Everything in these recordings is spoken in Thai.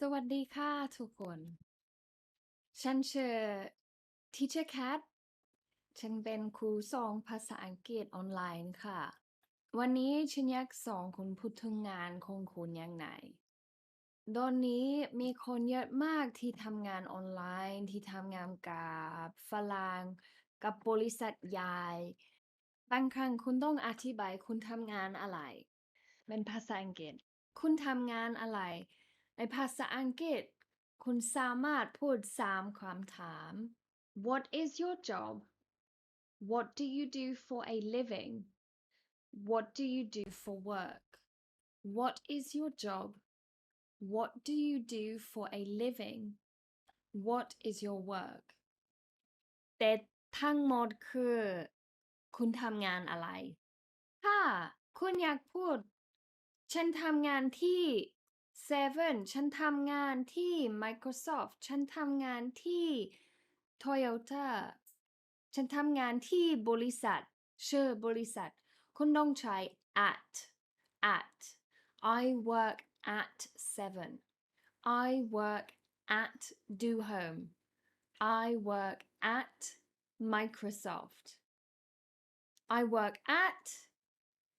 สวัสดีค่ะทุกคน ฉันชื่อ Teacher Cat ฉันเป็นครูสอนภาษาอังกฤษออนไลน์ค่ะ วันนี้ฉันอยากสอนคุณพูดถึงงานของคุณอยังไงตอนนี้มีคนเยอะมากที่ทำงานออนไลน์ ที่ทำงานกับฝรั่งกับบริษัทใหญ่ บางครั้งคุณต้องอธิบายคุณทำงานอะไร เป็นภาษาอังกฤษ คุณทำงานอะไร ในภาษาอังกฤษ คุณสามารถพูดสามคำถาม What is your job What do you do for a living What do you do for work What is your job What do you do for a living What is your work แต่ทั้งหมดคือ คุณทำงานอะไร ถ้าคุณอยากพูด ฉันทำงานที่ Seven ฉันทำงานที่ Microsoft ฉันทำงานที่ Toyota ฉันทำงานที่บริษัท ชื่อบริษัท คุณต้องใช้ at at I work at Seven I work at Do Home I work at Microsoft I work at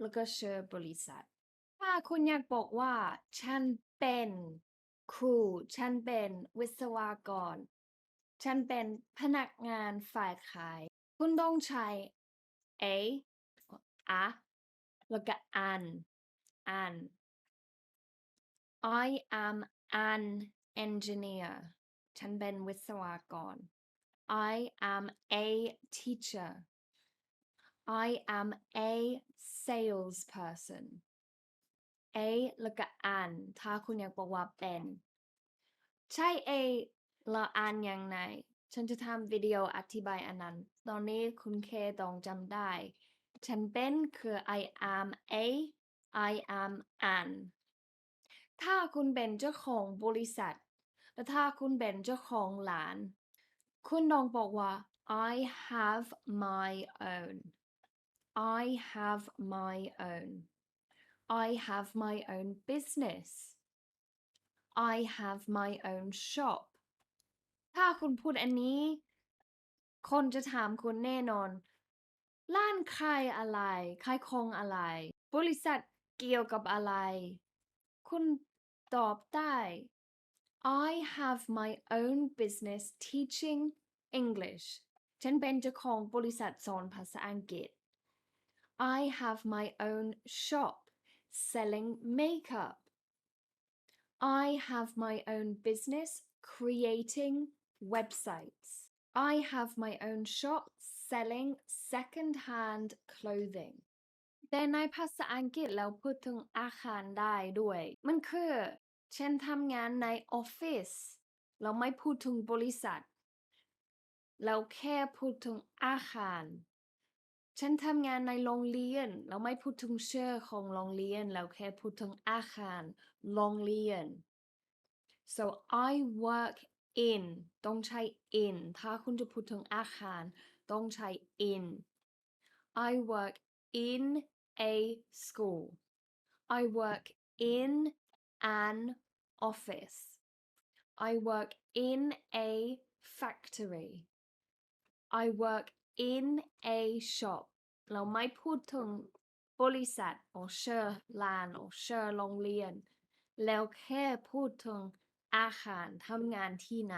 แล้วก็ชื่อบริษัท ถ้าคุณอยากบอกว่า ฉัน เป็น ครู ฉันเป็น วิศวกร ฉันเป็นพนักงานฝ่ายขาย คุณต้องใช้ a อะแล้วก็ an an I am an engineer ฉันเป็นวิศวกร I am a teacher I am a salesperson a แล้วก็ an ถ้าคุณอยากบอกว่าเป็น ใช่ a แล้ว an ยังไงฉันจะทำวิดีโออธิบายอันนั้น ตอนนี้คุณเคต้องจำได้ ฉันเป็นคือ I am a I am an ถ้าคุณเป็นเจ้าของบริษัท และถ้าคุณเป็นเจ้าของร้าน คุณต้องบอกว่า I have my own I have my own I have my own business I have my own shop ถ้าคุณพูดอันนี้ คนจะถามคุณแน่นอน ร้านขายอะไรขายของอะไร บริษัทเกี่ยวกับอะไร คุณตอบได้ I have my own business teaching English ฉันเป็นเจ้าของบริษัทสอนภาษาอังกฤษ I have my own shop selling makeup. I have my own business creating websites. I have my own shop selling second-hand clothing. แต่ในภาษาอังกฤษเราพูดถึงอาคารได้ด้วย มันคือฉันทำงานในออฟฟิศ เราไม่พูดถึงบริษัท เราแค่พูดถึงอาคาร ฉันทำงานในโรงเรียน เราไม่พูดถึงเชื่อของโรงเรียน เราแค่พูดถึงอาคารโรงเรียน so I work in ต้องใช้ in ถ้าคุณจะพูดถึงอาคาร ต้องใช้ in I work in a school I work in an office I work in a factory I work in a shop เราไม่พูดถึงบริษัท or ชื่อร้าน or ชื่อโรงเรียน แล้วแค่พูดถึงอาคารทำงานที่ไหน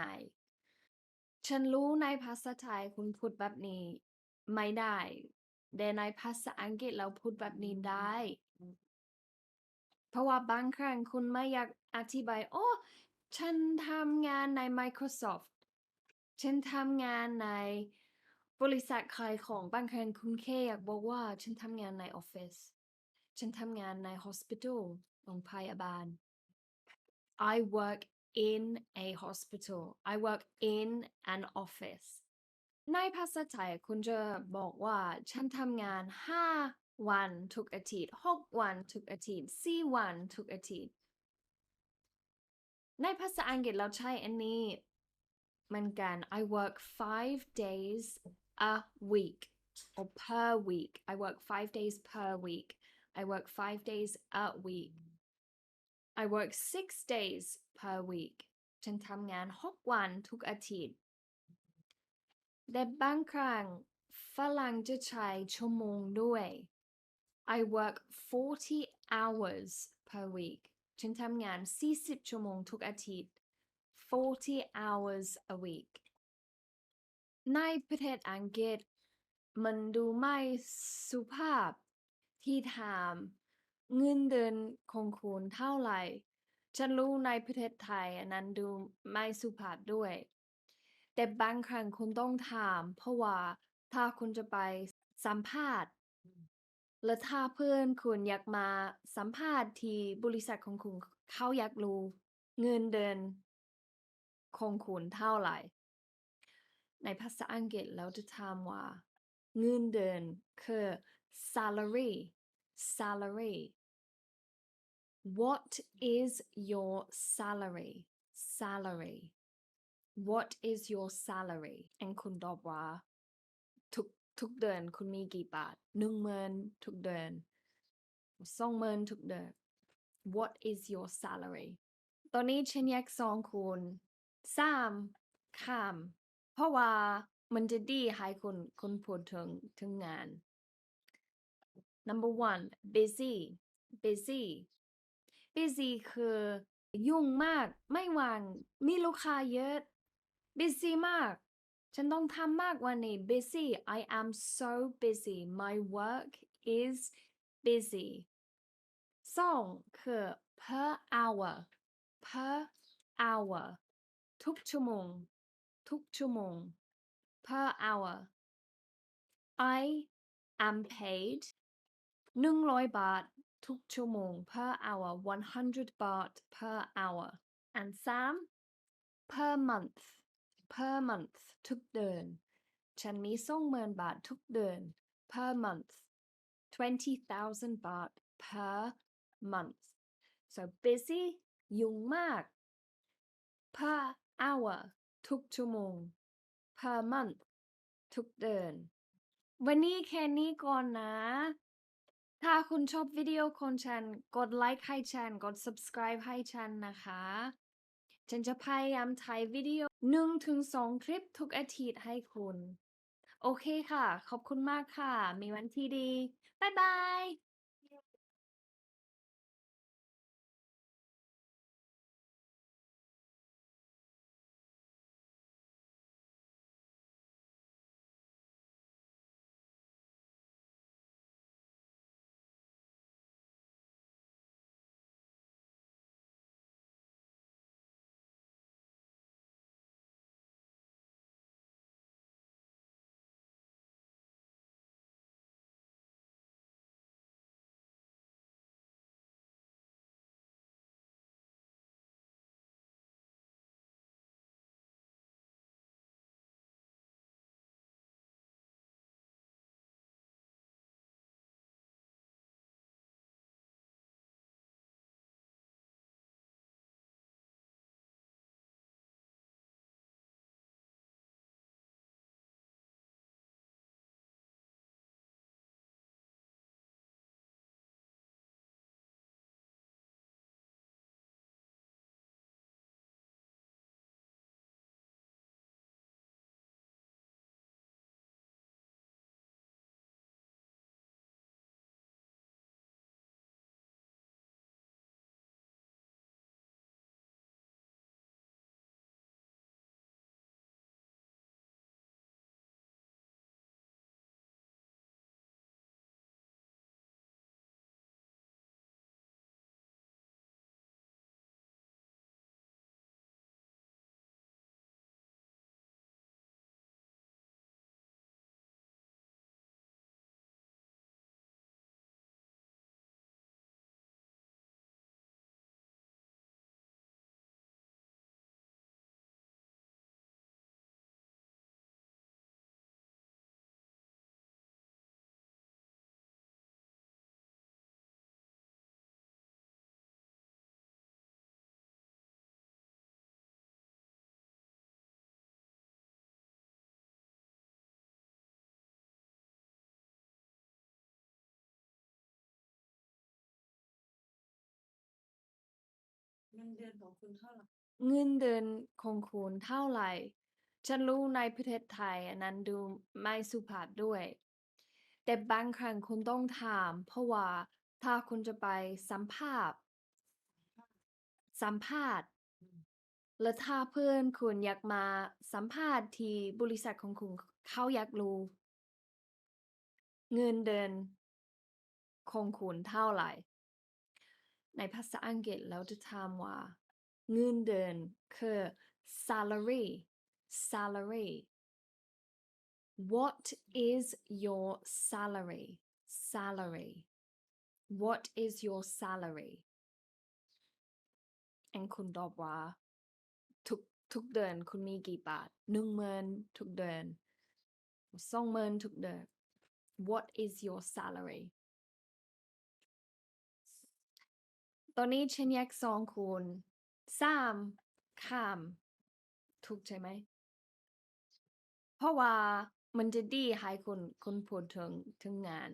ฉันรู้ในภาษาไทยคุณพูดแบบนี้ไม่ได้แต่ในภาษาอังกฤษเราพูดแบบนี้ได้ เพราะว่าบางครั้งคุณไม่อยากอธิบาย โอ้ ฉันทำงานใน Microsoft ฉันทำงานใน บริษัทขายของบางครั้งคุณแค่อยากบอกว่าฉันทำงานในออฟฟิศ ฉันทำงานใน hospital โรงพยาบาล I work in a hospital I work in an office ในภาษาไทยคุณจะบอกว่าฉันทำงาน 5 วันทุกอาทิตย์ 6 วันทุกอาทิตย์ 4 วันทุกอาทิตย์ ในภาษาอังกฤษเราใช้อันนี้เหมือนกัน I work five days a week or per week I work five days per week I work five days a week I work six days per week ฉันทำงานหกวันทุกอาทิตย์ แต่บางครั้งฝรั่งจะใช้ชั่วโมงด้วย I work 40 hours per week ฉันทำงาน 40 ชั่วโมงทุกอาทิตย์ 40 hours a week ในประเทศอังกฤษมันดูไม่สุภาพที่ถามเงินเดือนของคุณเท่าไหร่ ฉันรู้ในประเทศไทยอันนั้นดูไม่สุภาพด้วย แต่บางครั้งคุณต้องถาม เพราะว่าถ้าคุณจะไปสัมภาษณ์ และถ้าเพื่อนคุณอยากมาสัมภาษณ์ที่บริษัทของคุณเขาอยากรู้เงินเดือนของคุณเท่าไหร่ ในภาษาอังกฤษเราจะถามว่า เงินเดือนคือ salary salary what is your salary salary what is your salary อันคุณตอบว่าทุกทุกเดือนคุณมีกี่บาทหนึ่งหมื่นทุกเดือนสองหมื่นทุกเดือน what is your salary ตอนนี้ฉันอยากสอนคุณสามคำ เพราะว่ามันจะดีให้คุณคุณพูดถึงถึงงาน number one busy busy busy คือยุ่งมากไม่ว่างมีลูกค้าเยอะ busy มาก ฉันต้องทำมากว่านี้ busy I am so busy my work is busy สองคือ per hour per hour ทุกชั่วโมง ทุกชั่วโมง per hour I am paid หนึ่งร้อยบาท ทุกชั่วโมง per hour 100 บาท per hour and สาม per month per month ทุกเดือน ฉันมีสองหมื่นบาททุกเดือน per month 20,000 บาท per month so busy ยุ่งมาก per hour ทุกชั่วโมง per month ทุกเดือน วันนี้แค่นี้ก่อนนะ ถ้าคุณชอบวิดีโอของฉัน กดไลค์ให้ฉัน กด subscribe ให้ฉันนะคะ ฉันจะพยายามถ่ายวิดีโอหนึ่งถึงสองคลิปทุกอาทิตย์ให้คุณ โอเคค่ะ ขอบคุณมากค่ะ มีวันที่ดี บ๊ายบาย งินเดือนของคุณเท่าไหร่เงินเดือนของคุณเท่าไหร่ฉันรู้ในประเทศไทยอันนั้นดูไม่สุภาพด้วย แต่บางครั้งคุณต้องถาม เพราะว่าถ้าคุณจะไปสัมภาษณ์สัมภาษณ์แล้วถ้าเพื่อนคุณอยากมาสัมภาษณ์ที่บริษัทของคุณ เขาอยากรู้ เงินเดือน ของคุณเท่าไหร่ ในภาษาอังกฤษเราจะถามว่า เงินเดือนคือ salary salary what is your salary salary what is your salary อันคุณตอบว่าทุกทุกเดือนคุณมีกี่บาทหนึ่งหมื่นทุกเดือนสองหมื่นทุกเดือน what is your salary ตอนนี้ฉันอยกสองคุณสามข้าม ถูกใช่ไหม เพราะว่ามันจะดีให้คุณคุณพูดถึงถึงงาน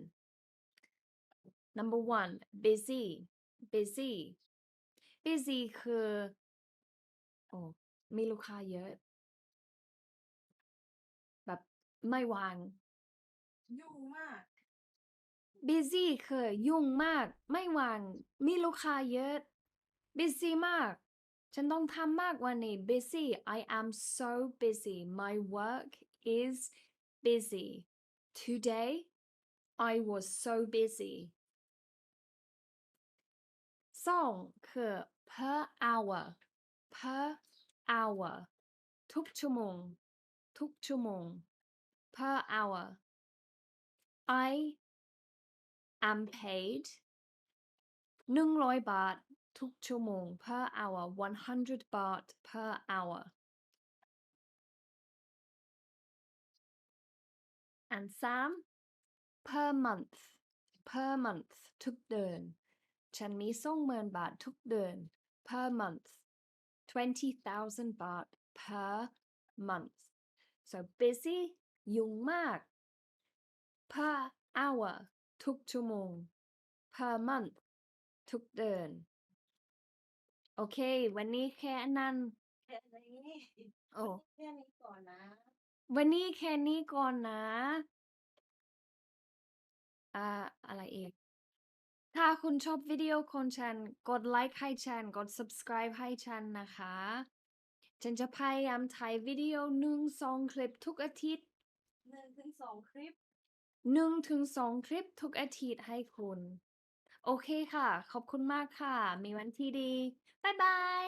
number one busy busy busy คือโอ้มีลูกค้าเยอะ แบบไม่วาง ยุ่งมาก busy คือยุ่งมาก ไม่วางมีลูกค้าเยอะ busy มาก ฉันต้องทำมากว่านี้ busy I am so busy my work is busy today I was so busy สองคือ per hour per hour ทุกชั่วโมง ทุกชั่วโมง per hour I am paid หนึ่งร้อยบาท ทุกชั่วโมง per hour 100 บาท per hour and สาม per month per month ทุกเดือน ฉันมีสองหมื่นบาททุกเดือน per month 20,000 บาท per month so busy ยุ่งมาก per hour ทุกชั่วโมง per month ทุกเดือน โอเค วันนี้แค่นั้น แค่นี้โอ้แค่นี้ก่อนนะ วันนี้แค่นี้ก่อนนะ อ่า อะไรอีก ถ้าคุณชอบวิดีโอของฉัน กดไลค์ให้ฉัน กด subscribe ให้ฉันนะคะ ฉันจะพยายามถ่ายวิดีโอหนึ่งสองคลิปทุกอาทิตย์หนึ่งถึงสองคลิป หนึ่งถึงสองคลิปทุกอาทิตย์ให้คุณ โอเคค่ะ ขอบคุณมากค่ะ มีวันที่ดี บ๊ายบาย